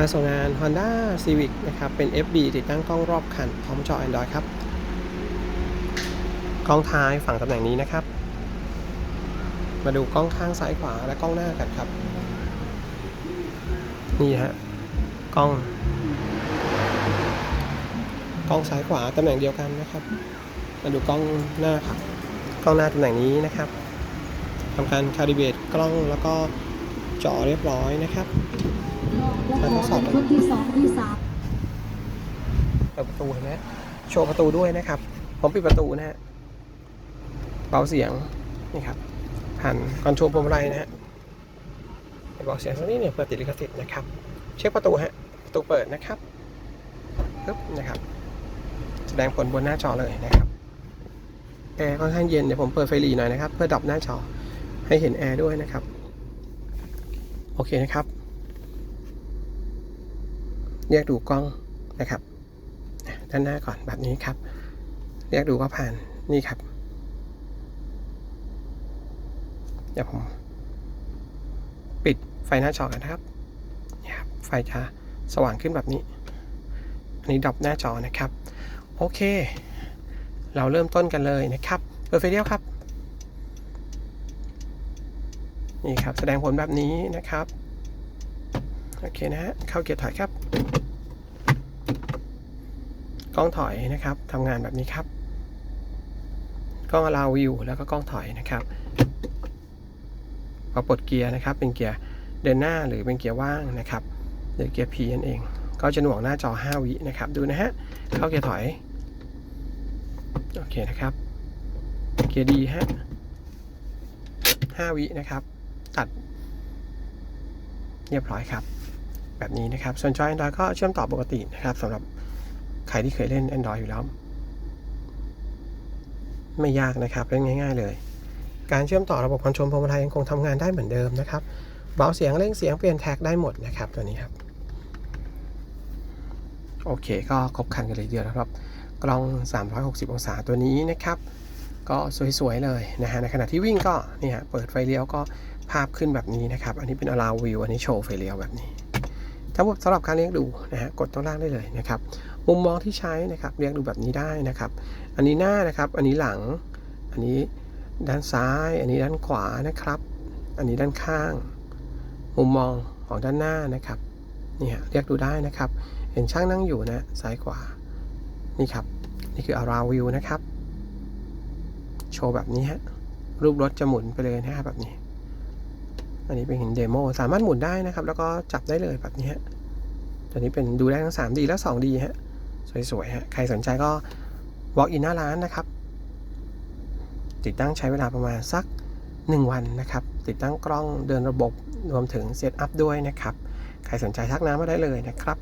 มาส่งงาน Honda Civic นะครับ เป็น FB ติดตั้งกล้องรอบคัน พร้อมจอ Android ครับ กล้องท้ายฝั่งตำแหน่งนี้นะครับ มาดูกล้องข้างซ้ายขวาและกล้องหน้ากันครับ นี่ฮะ กล้อง กล้องซ้ายขวาตำแหน่งเดียวกันนะครับ มาดูกล้องหน้าครับ กล้องหน้าตำแหน่งนี้นะครับทำการคาลิเบรตกล้องแล้วก็จอเรียบร้อยนะครับ แล้วขอเป็นคนที่สองที่สามเปิดประตูเห็นไหมโชว์ประตูด้วยนะครับ ผมปิดประตูนะฮะเบาเสียงนี่ครับผ่านคอนโทรลพวงมาลัยนะฮะเบาเสียงสักนิดเนี่ยเปิดติดลิขสิทธิ์นะครับ เช็คประตูฮะประตูเปิดนะครับปึ๊บนะครับ แสดงผลบนหน้าจอเลยนะครับแอร์ค่อนข้างเย็นเดี๋ยวผมเปิดไฟหลีหน่อยนะครับ เพื่อดับหน้าจอให้เห็นแอร์ด้วยนะครับ โอเคนะครับ เรียกดูกล้องนะครับด้านหน้าก่อนแบบนี้ครับ เรียกดูว่าผ่านนี่ครับเดี๋ยวผมปิดไฟหน้าจอกันนะครับนี่ครับ ไฟจะสว่างขึ้นแบบนี้ อันนี้ดับหน้าจอนะครับ โอเค เราเริ่มต้นกันเลยนะครับเปิดไฟเดียวครับนี่ครับ แสดงผลแบบนี้นะครับ โอเคนะฮะเข้าเกียร์ถอยครับ ล้องถอยนะครับทำงานแบบนี้ครับ กล้อง allow view แล้วก็กล้องถอยนะครับพอปลดเกียร์นะครับ เป็นเกียร์เดินหน้าหรือเป็นเกียร์ว่างนะครับหรือเกียร์ P นั่นเอง ก็จะหน่วงหน้าจอ 5 วินะครับ ดูนะฮะ เข้าเกียร์ถอย โอเคนะครับ เกียร์ดีฮะ5วินะครับ ตัด เรียบร้อยครับ แบบนี้นะครับ ส่วนจอ Android ก็เชื่อมต่อปกตินะครับสำหรับ ใครที่เคยเล่น Android อยู่แล้ว ไม่ยากนะครับเล่นง่าย ๆ เลย การเชื่อมต่อระบบคอนโทรลพวงมาลัยยังคงทำงานได้เหมือนเดิมนะครับเบาเสียงเร่งเสียงเปลี่ยนแท็กได้หมดนะครับตัวนี้ครับโอเคก็ครบครันกันเลยเดียวนะครับ กล้อง 360 องศาตัวนี้นะครับ ก็สวยๆเลยนะฮะในขณะที่วิ่งก็เนี่ยเปิดไฟเลี้ยวก็ภาพขึ้นแบบนี้นะครับ อันนี้เป็น allow view อันนี้โชว์ไฟเลี้ยวแบบนี้ ทั้งหมดสำหรับการเลี้ยงดูนะฮะกดตรงล่างได้เลยนะครับมุมมองที่ใช้นะครับเรียงดูแบบนี้ได้นะครับ อันนี้หน้านะครับ อันนี้หลัง อันนี้ด้านซ้าย อันนี้ด้านขวานะครับ อันนี้ด้านข้าง มุมมองของด้านหน้านะครับเนี่ยเรียกดูได้นะครับ เห็นช่างนั่งอยู่นะซ้ายขวานี่ครับ นี่คือ around view นะครับ โชว์แบบนี้ฮะรูปรถจะหมุนไปเลยนะฮะแบบนี้ อันนี้เป็นเห็นเดโมสามารถหมุนได้นะครับ แล้วก็จับได้เลยแบบนี้ตัวนี้เป็นดูได้ทั้ง 3D และ 2D ฮะ สวยๆฮะ ใครสนใจก็ walk in หน้าร้านนะครับ ติดตั้งใช้เวลาประมาณสัก 1 วันนะครับ ติดตั้งกล้องเดินระบบรวมถึงเซตอัพด้วยนะครับ ใครสนใจทักน้ำมาได้เลยนะครับ